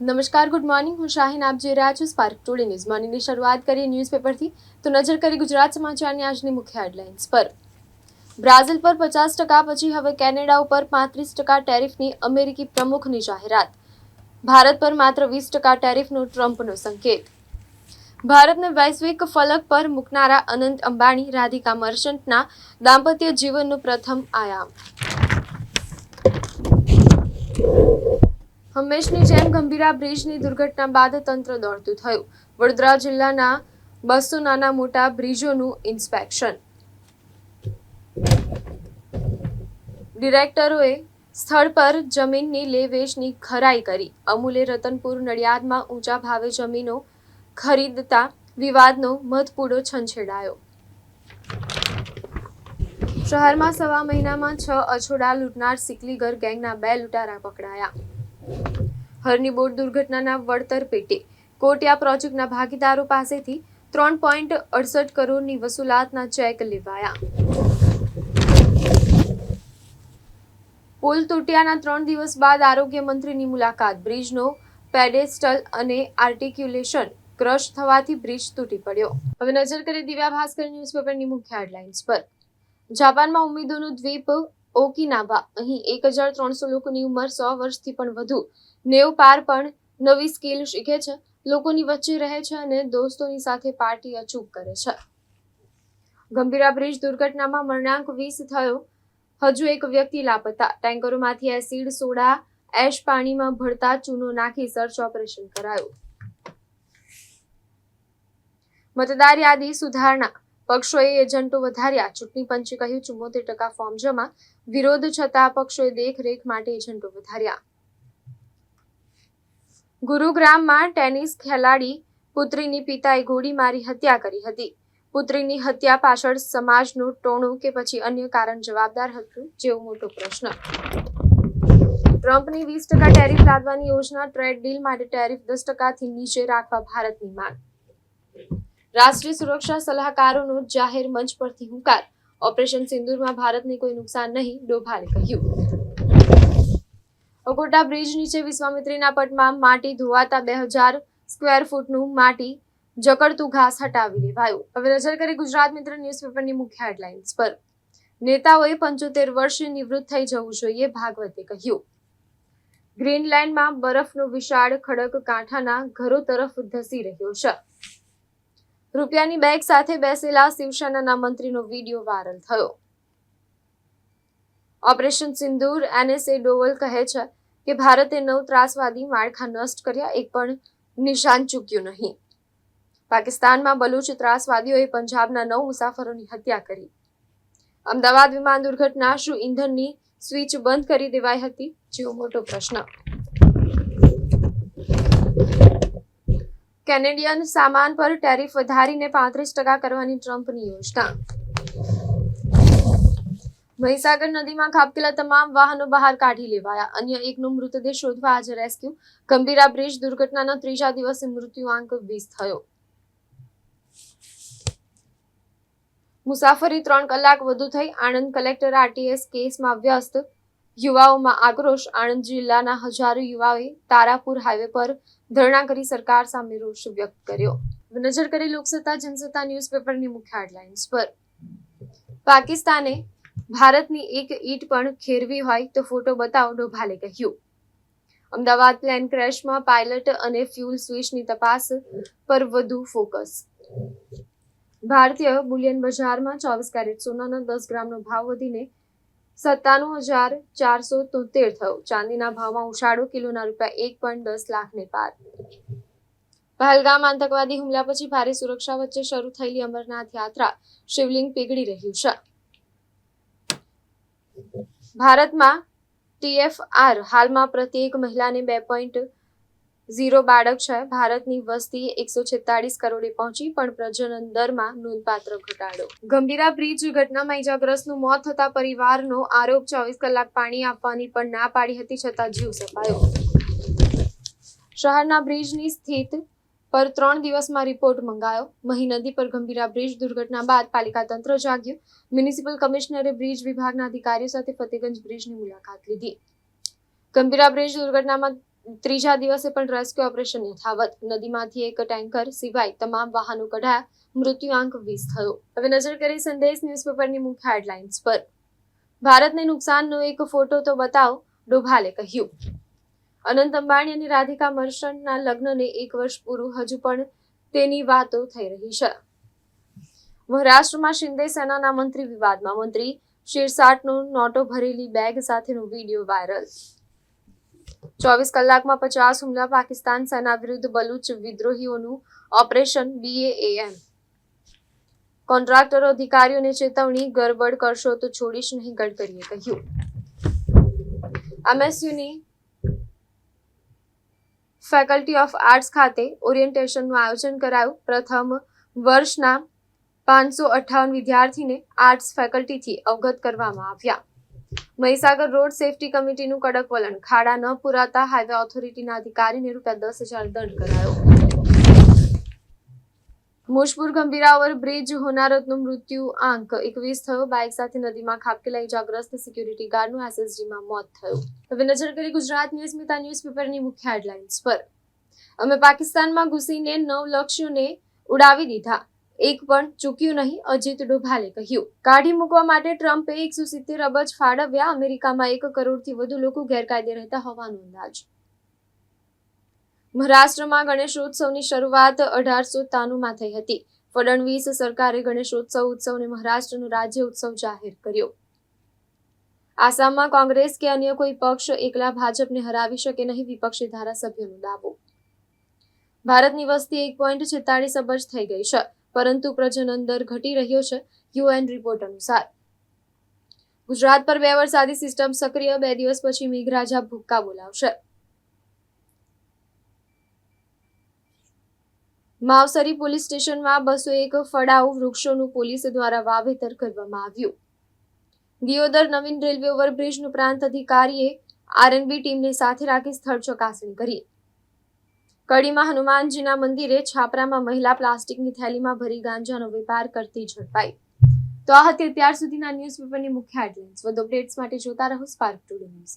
નમસ્કાર, good morning. હું શાહીન આપ જોઈ રહ્યા છો સ્પાર્ક ટુડે ન્યૂઝ. મોર્નિંગની શરૂઆત કરીએ ન્યૂઝપેપરથી તો નજર કરી ગુજરાત સમાચારની આજની મુખ્ય હેડલાઇન્સ પર. બ્રાઝિલ પર પચાસ ટકા, પછી હવે કેનેડા ઉપર પાંત્રીસ ટકા ટેરિફની અમેરિકી પ્રમુખની જાહેરાત. ભારત પર માત્ર વીસ ટકા ટેરિફનો ટ્રમ્પનો સંકેત. ભારતને વૈશ્વિક ફલક પર મૂકનારા અનંત અંબાણી, રાધિકા મર્ચન્ટના દાંપત્ય જીવનનું પ્રથમ આયામ. હંમેશની જેમ ગંભીરા બ્રિજની દુર્ઘટના બાદ તંત્ર દોડતું થયું. વડોદરા જિલ્લાના બસો નાના મોટા બ્રિજોનું ઇન્સ્પેક્શન. ડિરેક્ટરોએ સ્થળ પર જમીનની લે વેચની ખરાઈ કરી. અમૂલે રતનપુર નડિયાદમાં ઊંચા ભાવે જમીનો ખરીદતા વિવાદનો મધપૂડો છંછેડાયો. શહેરમાં સવા મહિનામાં છ અછોડા લૂંટનાર સિકલીગર ગેંગના બે લૂંટારા પકડાયા. હરની બોટ દુર્ઘટનાના વળતર પેટે કોટિયા પ્રોજેક્ટના ભાગીદારો પાસેથી ત્રણ પોઈન્ટ અડસઠ કરોડની વસૂલાતના ચેક લેવાયા. પુલ તૂટ્યાના ત્રણ દિવસ બાદ આરોગ્ય મંત્રીની મુલાકાત. બ્રિજનો પેડેસ્ટલ અને આર્ટિક્યુલેશન ક્રશ થવાથી બ્રિજ તૂટી પડ્યો. હવે નજર કરીએ દિવ્યા ભાસ્કર ન્યૂઝપેપરની મુખ્ય હેડલાઇન્સ પર. જાપાનમાં ઉમેદોનું દ્વીપ ઓકિનાવા અહીં એક હજાર ત્રણસો લોકોની ઉંમર સો વર્ષથી પણ વધુ. નેવ પાર પણ નવી સ્કિલ શીખે છે. લોકોની વચ્ચે રહે છે અને દોસ્તોની સાથે પાર્ટી અચૂક કરે છે. ગંભીરા બ્રિજ દુર્ઘટનામાં મરણાંક વીસ થયો. હજુ એક વ્યક્તિ લાપતા. ટેન્કરોમાંથી એસિડ, સોડા, એશ પાણીમાં ભળતા ચૂનો નાખી સર્ચ ઓપરેશન કરાયું. મતદાર યાદી સુધારણા. પક્ષોએ એજન્ટો વધાર્યા. ચૂંટણી પંચે કહ્યું, ચુમ્મોતેર ટકા ફોર્મ જમા. વિરોધ છતાં પક્ષોએ દેખરેખ માટે એજન્ટો વધાર્યા. ગુરુગ્રામમાં ટેનિસ ખેલાડી પુત્રીની પિતાએ ગોળી મારી હત્યા કરી હતી. પુત્રીની હત્યા પાછળ સમાજનું ટોણું કે પછી અન્ય કારણ જવાબદાર હતું, જેવો મોટો પ્રશ્ન. ટ્રમ્પની વીસ ટકા ટેરિફ લાદવાની યોજના ટ્રેડ ડીલ માટે ટેરિફ દસ ટકાથી નીચે રાખવા ભારતની માંગ. રાષ્ટ્રીય સુરક્ષા સલાહકારોનો જાહેર મંચ પરથી હુંકાર. ઓપરેશન સિંદુરમાં ભારતને કોઈ નુકસાન નહીં, ડોભાલે કહ્યું. અકોટા બ્રિજ નીચે વિશ્વામિત્રીના પટમાં માટી ધોવાતા બે હજાર સ્ક્વેર ફૂટનું માટી જકડતું ઘાસ હટાવી લેવાયું. હવે નજર કરી ગુજરાત મિત્ર ન્યૂઝપેપરની મુખ્ય હેડલાઇન્સ પર. નેતાઓએ પંચોતેર વર્ષે નિવૃત્ત થઈ જવું જોઈએ, ભાગવતે કહ્યું. ગ્રીનલેન્ડમાં બરફનો વિશાળ ખડક કાંઠાના ઘરો તરફ ધસી રહ્યો છે. રૂપિયાની બેગ સાથે બેસેલા શિવસેનાના મંત્રીનો વીડિયો વાયરલ થયો. ઓપરેશન સિંદૂર એનએસએ ડોવલ કહે છે કે ભારતે નવ ત્રાસવાદી માળખા નષ્ટ કર્યા, એક પણ નિશાન ચૂક્યું નહીં. પાકિસ્તાનમાં બલુચ ત્રાસવાદીઓએ પંજાબના નવ મુસાફરોની હત્યા કરી. અમદાવાદ વિમાન દુર્ઘટના શું ઇંધણની સ્વિચ બંધ કરી દેવાઈ હતી? જેવો મોટો પ્રશ્ન. કેનેડિયન સામાન પર ટેરિફ વધારીને પાંત્રીસ ટકા કરવાની ટ્રમ્પની યોજના. મહીસાગર નદીમાં ખાબકેલા તમામ વાહનો બહાર કાઢી લેવાયા. અન્ય એકનો મૃતદેહ શોધવા આજે રેસ્ક્યુ. ગંભીરા બ્રિજ દુર્ઘટનાના ત્રીજા દિવસે મૃત્યુઆંક વીસ થયો. મુસાફરી ત્રણ કલાક વધુ થઈ. આણંદ કલેક્ટર આરટીએસ કેસમાં વ્યસ્ત. યુવાઓમાં આક્રોશ. આણંદ જિલ્લાના હજારો યુવાઓએ તારાપુર હાઈવે પર ધરણા કરી સરકાર સામે રોષ વ્યક્ત કર્યો. નજર કરી લોકસત્તા, જનસત્તા ન્યૂઝપેપરની મુખ્ય હેડલાઇન્સ પર. પાકિસ્તાને ભારતની એક ઈંટ પણ ખેરવી હોય તો ફોટો બતાવો, ડોભાલે કહ્યું. અમદાવાદ પ્લેન ક્રેશમાં પાયલટ અને ફ્યુલ સ્વિચની તપાસ પર વધુ ફોકસ. ભારતીય બુલિયન બજારમાં ચોવીસ કેરેટ સોનાના દસ ગ્રામનો ભાવ વધીને સત્તાણું હજાર ચારસો તોતેર થયો. ચાંદીના ભાવમાં ઉછાળો કિલોના રૂપિયા એક પોઈન્ટ દસ લાખને પાર. પહલગામ આતંકવાદી હુમલા પછી ભારે સુરક્ષા વચ્ચે શરૂ થયેલી અમરનાથ યાત્રા શિવલિંગ પીગળી રહ્યું છે. ભારતમાં ટીએફઆર હાલમાં પ્રત્યેક મહિલાને બે પોઈન્ટ ઝીરો બાળક છે. ભારતની વસ્તી એકસો છેતાળીસ કરોડે પહોંચી, પણ પ્રજનન દરમાં નોંધપાત્ર ઘટાડો. ગંભીરા બ્રિજ ઘટનામાં ઇજાગ્રસ્તનું મોત થતા પરિવારનો આરોપ, ચોવીસ કલાક પાણી આપવાની પણ ના પાડી હતી છતાં જીવ સપાયો. શહેરના બ્રિજની સ્થિત પર ત્રણ દિવસમાં રિપોર્ટ મંગાયો. મહી નદી પર ગંભીરા બ્રિજ દુર્ઘટના બાદ પાલિકા તંત્ર જાગ્યું. મ્યુનિસિપલ કમિશનરે બ્રિજ વિભાગના અધિકારીઓ સાથે ફતેગંજ બ્રિજની મુલાકાત લીધી. ગંભીરા બ્રિજ દુર્ઘટનામાં ત્રીજા દિવસે પણ રેસ્ક્યુ ઓપરેશન યથાવત. નદીમાંથી એક ટેન્કર સિવાય તમામ વાહનો કઢાયા. મૃત્યુઆંક વીસ થયો. હવે નજર કરી સંદેશ ન્યૂઝપેપરની મુખ્ય હેડલાઇન્સ પર. ભારતને નુકસાનનો એક ફોટો તો બતાવો, ડોભાલે કહ્યું. અનંત અંબાણી અને રાધિકા મર્ચન્ટના લગ્નને એક વર્ષ પૂરું હજુ પણ તેની વાતો થઈ રહી છે. મહારાષ્ટ્રમાં શિંદે સેનાના મંત્રી વિવાદમાં મંત્રી શિરસાટનો નોટો ભરેલી બેગ સાથેનો વીડિયો વાયરલ. ચોવીસ કલાકમાં પચાસ હુમલા પાકિસ્તાન સેના વિરુદ્ધ બલુચ વિદ્રોહીઓનું ઓપરેશન બીએએમ કોન્ટ્રાક્ટરો, અધિકારીઓને ચેતવણી, ગરબડ કરશો તો છોડીશ નહીં, ગડકરીએ કહ્યું. એમએસયુની ફેકલ્ટી ઓફ આર્ટ્સ ખાતે ઓરિએન્ટેશનનું આયોજન કરાયું. પ્રથમ વર્ષના પાંચસો અઠ્ઠાવન વિદ્યાર્થીને આર્ટ્સ ફેકલ્ટીથી અવગત કરવામાં આવ્યા. મહીસાગર રોડ સેફટી કમિટીનું કડક વલણ. ખાડા ન પુરાતા હાઈવે ઓથોરિટીના અધિકારીને રૂપિયા દસ હજાર દંડ કરાયો. મુશપુર ગંભીરા ઓવરબ્રિજ હોનારતનું મૃત્યુ આંક એકવીસ થયો. બાઇક સાથે નદીમાં ખાબકેલા ઇજાગ્રસ્ત સિક્યુરિટી ગાર્ડનું એસએસજીમાં મોત થયું. હવે નજર કરી ગુજરાત ન્યૂઝ સ્મિતા ન્યૂઝપેપરની મુખ્ય હેડલાઇન્સ પર. અમે પાકિસ્તાનમાં ઘૂસીને નવ લક્ષ્યોને ઉડાવી દીધા. એક પણ ચૂક્યું નહીં, અજીત ડોભાલે કહ્યું. કાઢી મૂકવા માટે ટ્રમ્પે એકસો સિત્તેર અબજ ફાળવ્યા. અમેરિકામાં એક કરોડથી વધુ લોકો ગેરકાયદે રહેતા હોવાનો અંદાજ. મહારાષ્ટ્રમાં ગણેશોત્સવની શરૂઆત અઢારસો ત્રાણુંમાં થઈ હતી. ફડણવીસ સરકારે ગણેશોત્સવ ઉત્સવને મહારાષ્ટ્રનો રાજ્ય ઉત્સવ જાહેર કર્યો. આસામમાં કોંગ્રેસ કે અન્ય કોઈ પક્ષ એકલા ભાજપને હરાવી શકે નહીં, વિપક્ષી ધારાસભ્યોનો દાવો. ભારતની વસ્તી એક પોઈન્ટ છેતાળીસ અબજ થઈ ગઈ છે. પરંતુ પ્રજનન દર ઘટી રહ્યો છે, યુએન રિપોર્ટ અનુસાર. ગુજરાત પર બે વરસાદી સિસ્ટમ સક્રિય, બે દિવસ પછી મેઘરાજા ભૂક્કા બોલાવશે. માવસરી પોલીસ સ્ટેશનમાં બસો એક ફળાઉ વૃક્ષોનું પોલીસ દ્વારા વાવેતર કરવામાં આવ્યું. દિયોદર નવીન રેલવે ઓવરબ્રિજનું પ્રાંત અધિકારીએ આરએનબી ટીમને સાથે રાખી સ્થળ ચકાસણી કરી. કડીમાં હનુમાનજીના મંદિરે છાપરામાં મહિલા પ્લાસ્ટિકની થેલીમાં ભરી ગાંજાનો વેપાર કરતી ઝડપાઈ. તો આ હતી અત્યાર સુધીના ન્યૂઝપેપરની મુખ્ય હેડલાઇન્સ. વધુ અપડેટ્સ માટે જોતા રહો સ્પાર્ક ટુડે ન્યૂઝ